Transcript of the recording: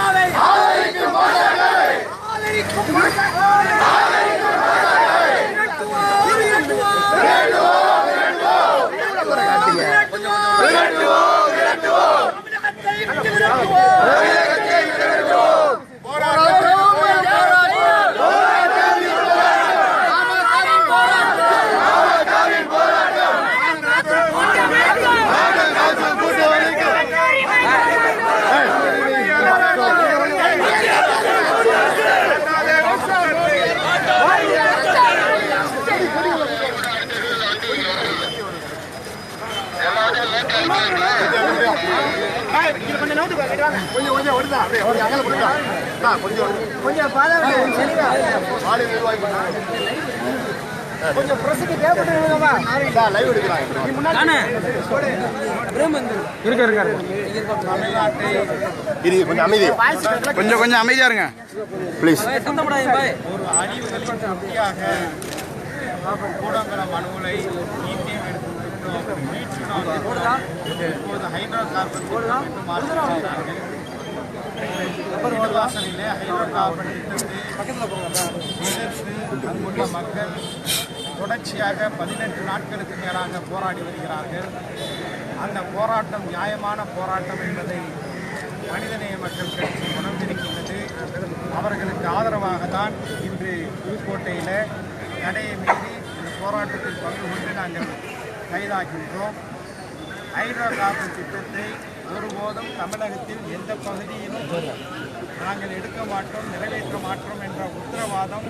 ஆதரிக்கும் கொஞ்சம் கொஞ்சம் விடுதா அப்படியே கொஞ்சம் அகல விடுதா ஆ, கொஞ்சம் கொஞ்சம் ஆளு நிர்வாகி பண்ணாங்க. கொஞ்சம் பிரசிக்கு தேவைப்படுறவங்கப்பா லைவ் எடுக்கிறாங்க இரு கொஞ்சம் அமைதி கொஞ்சம் கொஞ்சம் அமைதியா இருங்க ப்ளீஸ் ஒரு கூடங்குளம் அணுகுலை ஈட்டியம் எடுத்துவிட்டோம் மீட்டு நாம் இப்போது ஹைட்ரோ கார்பன் என்று மாற்றிவிட்டார்கள் வாசலிலே ஹைட்ரோ கார்பன் திட்டத்தை எதிர்த்து அங்குள்ள மக்கள் தொடர்ச்சியாக பதினெட்டு நாட்களுக்கு மேலாக போராடி வருகிறார்கள். அந்த போராட்டம் நியாயமான போராட்டம் என்பதை மனிதநேய மக்கள் கட்சி உணர்ந்திருக்கின்றது. அவர்களுக்கு ஆதரவாக தான் இன்று புதுக்கோட்டையில் தடையை மீறி இந்த போராட்டத்தில் பங்கு கொண்டு நாங்கள் கைதாகின்றோம். ஹைட்ரோ கார்பன் திட்டத்தை ஒருபோதும் தமிழகத்தில் எந்த பகுதியிலும் நாங்கள் எடுக்க மாட்டோம் நிறைவேற்ற மாட்டோம் என்ற உத்தரவாதம்